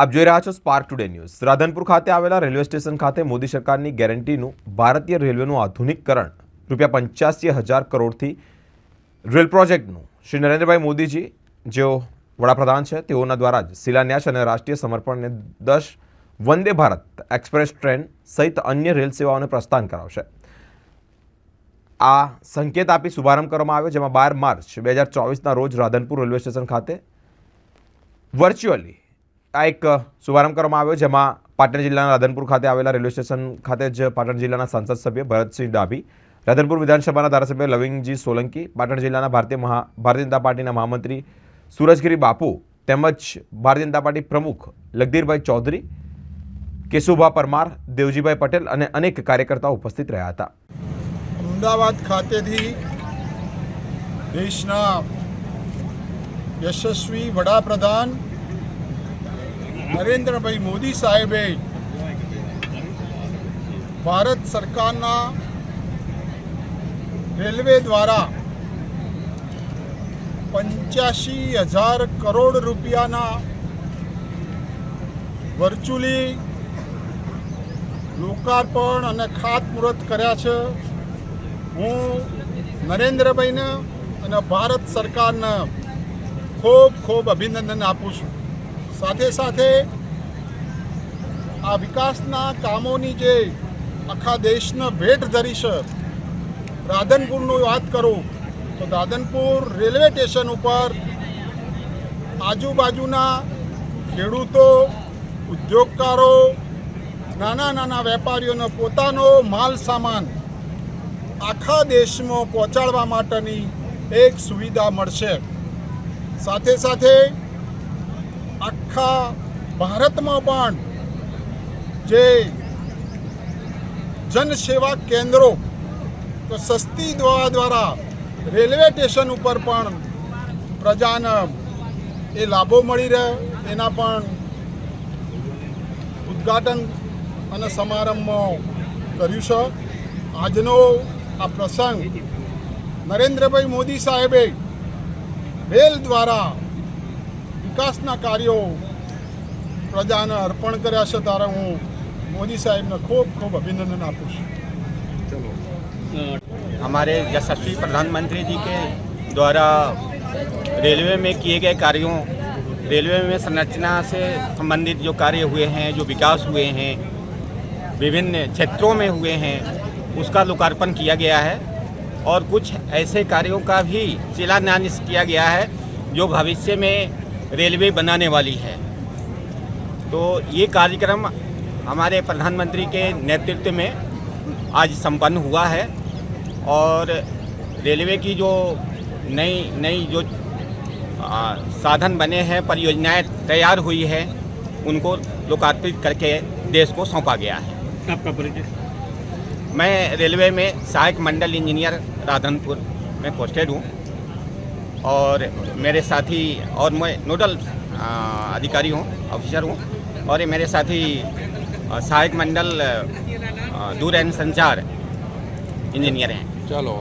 આપ જોઈ રહ્યા છો સ્પાર્ક ટુડે ન્યૂઝ રાધનપુર ખાતે આવેલા રેલવે સ્ટેશન ખાતે મોદી સરકારની ગેરંટીનું ભારતીય રેલવેનું આધુનિકકરણ રૂપિયા પંચ્યાસી હજાર કરોડથી રેલ પ્રોજેક્ટનું. શ્રી નરેન્દ્રભાઈ મોદીજી, જેઓ વડાપ્રધાન છે, તેઓના દ્વારા જ શિલાન્યાસ અને રાષ્ટ્રીય સમર્પણને દસ વંદે ભારત એક્સપ્રેસ ટ્રેન સહિત અન્ય રેલ સેવાઓને પ્રસ્થાન કરાવશે. આ સંકેત આપી શુભારંભ કરવામાં આવ્યો, જેમાં બાર માર્ચ બે હજાર ચોવીસના રોજ રાધનપુર રેલવે સ્ટેશન ખાતે વર્ચ્યુઅલી આ એક શુભારંભ કરવામાં આવ્યો જેમાં પાટણ જિલ્લાના રાધનપુર ખાતે આવેલા રેલવે સ્ટેશન ખાતે જ પાટણ જિલ્લાના સાંસદ સભ્ય ભરતસિંહ ડાભી, રાધનપુર વિધાનસભાના ધારાસભ્ય લવિંગજી સોલંકી, પાટણ જિલ્લાના ભારતીય મહા, ભારતીય જનતા પાર્ટીના મહામંત્રી સુરજગીરી બાપુ તેમજ ભારતીય જનતા પાર્ટી પ્રમુખ લગધીરભાઈ ચૌધરી, કેશુભા પરમાર, દેવજીભાઈ પટેલ અને અનેક કાર્યકર્તાઓ ઉપસ્થિત રહ્યા હતા. અમદાવાદ ખાતેથી દેશના યશસ્વી વડાપ્રધાન નરેન્દ્રભાઈ મોદી સાહેબે ભારત સરકારના રેલવે દ્વારા પંચ્યાસી હજાર કરોડ રૂપિયાના વર્ચ્યુઅલી લોકાર્પણ અને ખાતમુહૂર્ત કર્યા છે. હું નરેન્દ્રભાઈને અને ભારત સરકારને ખૂબ ખૂબ અભિનંદન આપું છું. સાથે સાથે આ વિકાસના કામોની જે આખા દેશના ભેટ ધરી છે, રાધનપુરનું વાત કરું, તો રાધનપુર રેલવે સ્ટેશન ઉપર આજુબાજુના ખેડૂતો, ઉદ્યોગકારો, નાના નાના વેપારીઓનો પોતાનો માલ સામાન આખા દેશમાં પહોંચાડવા માટેની એક સુવિધા મળશે. સાથે સાથે આખા ભારતમાં પણ જે જનસેવા કેન્દ્રો, તો સસ્તી દવા દ્વારા રેલવે સ્ટેશન ઉપર પણ પ્રજાને એ લાભો મળી રહે, એના પણ ઉદ્ઘાટન અને સમારંભમાં કર્યું છે. આજનો આ પ્રસંગ નરેન્દ્રભાઈ મોદી સાહેબે રેલ દ્વારા વિકાસના કાર્યો પ્રજાને અર્પણ કર્યા છે ત્યારે હું મોદી સાહેબને ખૂબ ખૂબ અભિનંદન આપું છું हमारे यशस्वी प्रधानमंत्री जी के द्वारा रेलवे में किए गए कार्यों रेलवे में संरचना से संबंधित जो कार्य हुए हैं जो विकास हुए हैं विभिन्न क्षेत्रों में हुए हैं उसका लोकार्पण किया गया है और कुछ ऐसे कार्यों का भी शिलान्यास किया गया है जो भविष्य में रेलवे बनाने वाली है तो ये कार्यक्रम हमारे प्रधानमंत्री के नेतृत्व में आज संपन्न हुआ है और रेलवे की जो नई नई जो आ, साधन बने हैं परियोजनाएँ तैयार हुई है उनको लोकार्पित करके देश को सौंपा गया है। आपका परिचय? मैं रेलवे में सहायक मंडल इंजीनियर राधनपुर में पोस्टेड हूँ और मेरे साथी और मैं नोडल अधिकारी हूँ ऑफिसर हूँ। और ये मेरे साथी आ, सहायक मंडल आ, दूर एंड संचार इंजीनियर हैं चलो